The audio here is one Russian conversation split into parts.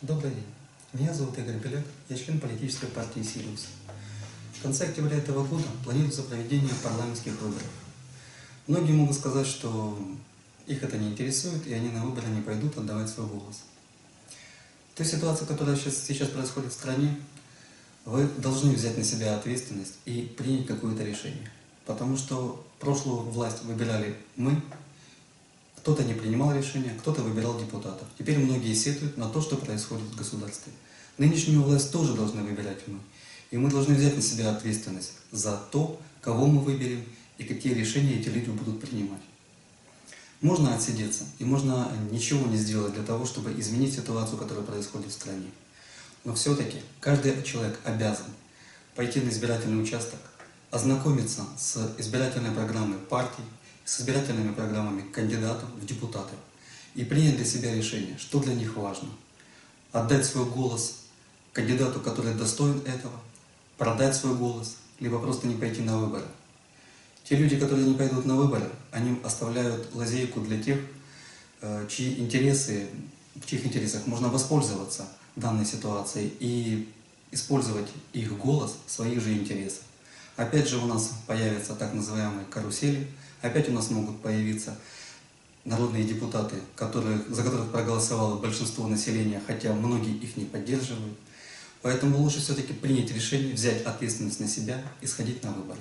Добрый день. Меня зовут Игорь Беляк, я член политической партии «Сириус». В конце октября этого года планируется проведение парламентских выборов. Многие могут сказать, что их это не интересует, и они на выборы не пойдут отдавать свой голос. Той ситуации, которая сейчас, сейчас происходит в стране, вы должны взять на себя ответственность и принять какое-то решение. Потому что прошлую власть выбирали мы, кто-то не принимал решения, кто-то выбирал депутатов. Теперь многие сетуют на то, что происходит в государстве. Нынешнюю власть тоже должны выбирать мы. И мы должны взять на себя ответственность за то, кого мы выберем и какие решения эти люди будут принимать. Можно отсидеться, и можно ничего не сделать для того, чтобы изменить ситуацию, которая происходит в стране. Но все-таки каждый человек обязан пойти на избирательный участок, ознакомиться с избирательной программой партий, с избирательными программами кандидатов в депутаты и принять для себя решение, что для них важно. Отдать свой голос кандидату, который достоин этого, продать свой голос, либо просто не пойти на выборы. Те люди, которые не пойдут на выборы, они оставляют лазейку для тех, э, чьи интересы, в чьих интересах можно воспользоваться данной ситуацией и использовать их голос в своих же интересах. Опять же у нас появятся так называемые карусели, опять у нас могут появиться народные депутаты, которые, за которых проголосовало большинство населения, хотя многие их не поддерживают. Поэтому лучше все-таки принять решение, взять ответственность на себя и сходить на выборы.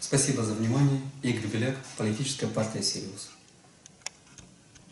Спасибо за внимание. Игорь Беляк, политическая партия «Сириус».